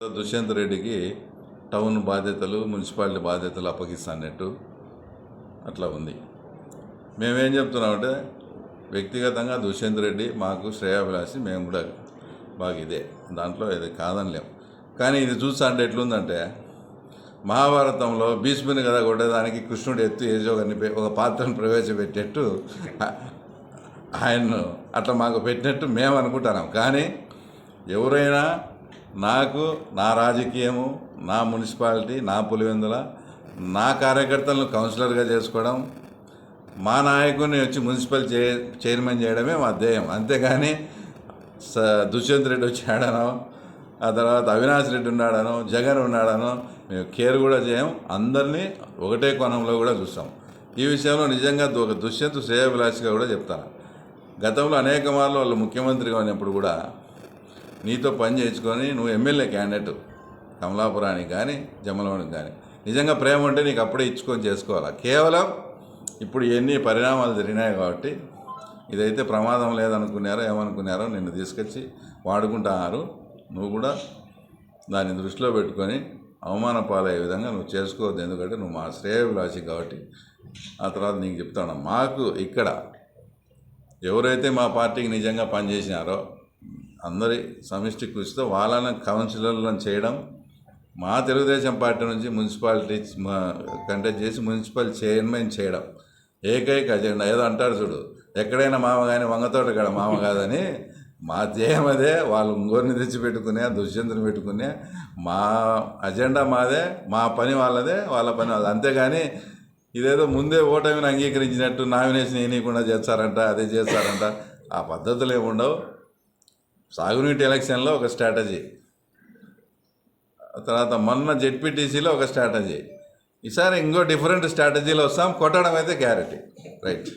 దుష్యంత్ రెడ్డికి టౌన్ బాధ్యతలు మున్సిపాలిటీ బాధ్యతలు అప్పగిస్తానట్టు అట్లా ఉంది. మేమేం చెప్తున్నామంటే వ్యక్తిగతంగా దుష్యంత్ రెడ్డి మాకు శ్రేయాభిలాషి మేము కూడా బాగా ఇదే. దాంట్లో ఇది కాదనిలేం కానీ ఇది చూస్తా అంటే ఎట్లుందంటే మహాభారతంలో భీష్ముని కదా కొట్టేదానికి కృష్ణుడు ఎత్తు యశోగని ఒక పాత్రను ప్రవేశపెట్టేట్టు ఆయన్ను అట్లా మాకు పెట్టినట్టు మేము అనుకుంటున్నాం కానీ ఎవరైనా నాకు నా రాజకీయము నా మున్సిపాలిటీ నా పులివెందుల నా కార్యకర్తలను కౌన్సిలర్గా చేసుకోవడం మా నాయకుడిని వచ్చి మున్సిపల్ చే చైర్మన్ చేయడమే మా ధ్యేయం. అంతేగాని స దుష్యంత్ రెడ్డి వచ్చాడనో ఆ తర్వాత అవినాష్ రెడ్డి ఉన్నాడనో జగన్ ఉన్నాడనో మేము కేర్ కూడా చేయం. అందరినీ ఒకటే కోణంలో కూడా చూస్తాం. ఈ విషయంలో నిజంగా ఒక దుష్యంత్ శ్రేయభిలాషిగా కూడా చెప్తాను. గతంలో అనేక మార్లు వాళ్ళు ముఖ్యమంత్రిగా ఉన్నప్పుడు కూడా నీతో పని చేయించుకొని నువ్వు ఎమ్మెల్యే క్యాండిడేట్. కమలాపురానికి కానీ జమ్మలవాడికి కానీ నిజంగా ప్రేమ ఉంటే నీకు అప్పుడే ఇచ్చుకొని చేసుకోవాలా? కేవలం ఇప్పుడు ఎన్ని పరిణామాలు జరిగినాయి కాబట్టి ఇదైతే ప్రమాదం లేదనుకున్నారో ఏమనుకున్నారో నిన్ను తీసుకొచ్చి వాడుకుంటున్నారు నువ్వు కూడా దాన్ని దృష్టిలో పెట్టుకొని అవమాన పాలయ్యే విధంగా నువ్వు చేసుకోవద్దు. ఎందుకంటే నువ్వు మా శ్రేయభిలాషి కాబట్టి ఆ తర్వాత నీకు చెప్తాను. మాకు ఇక్కడ ఎవరైతే మా పార్టీకి నిజంగా పనిచేసినారో అందరి సమిష్టి కృషితో వాళ్ళని కౌన్సిలర్లను చేయడం మా తెలుగుదేశం పార్టీ నుంచి మున్సిపాలిటీ కంటెక్ట్ చేసి మున్సిపల్ చైర్మన్ చేయడం ఏకైక అజెండా. ఏదో అంటారు చూడు ఎక్కడైనా మామ కానీ వంగతోట కాడ మామ కాదని మా ధ్యేయం అదే వాళ్ళు ఇంకోరిని తెచ్చి పెట్టుకునే దుష్యంతుని పెట్టుకునే మా అజెండా మాదే మా పని వాళ్ళదే వాళ్ళ పని వాళ్ళది. అంతేగాని ఇదేదో ముందే ఓటమిని అంగీకరించినట్టు నామినేషన్ వేయనీయకుండా చేస్తారంట అదే చేస్తారంట. ఆ పద్ధతులు ఏముండవు. సాగునీటి ఎలక్షన్లో ఒక స్ట్రాటజీ. తర్వాత మొన్న జెడ్పీటీసీలో ఒక స్ట్రాటజీ. ఈసారి ఇంకో డిఫరెంట్ స్ట్రాటజీలో వస్తాం కొట్టడం అయితే క్యారెట్ రైట్.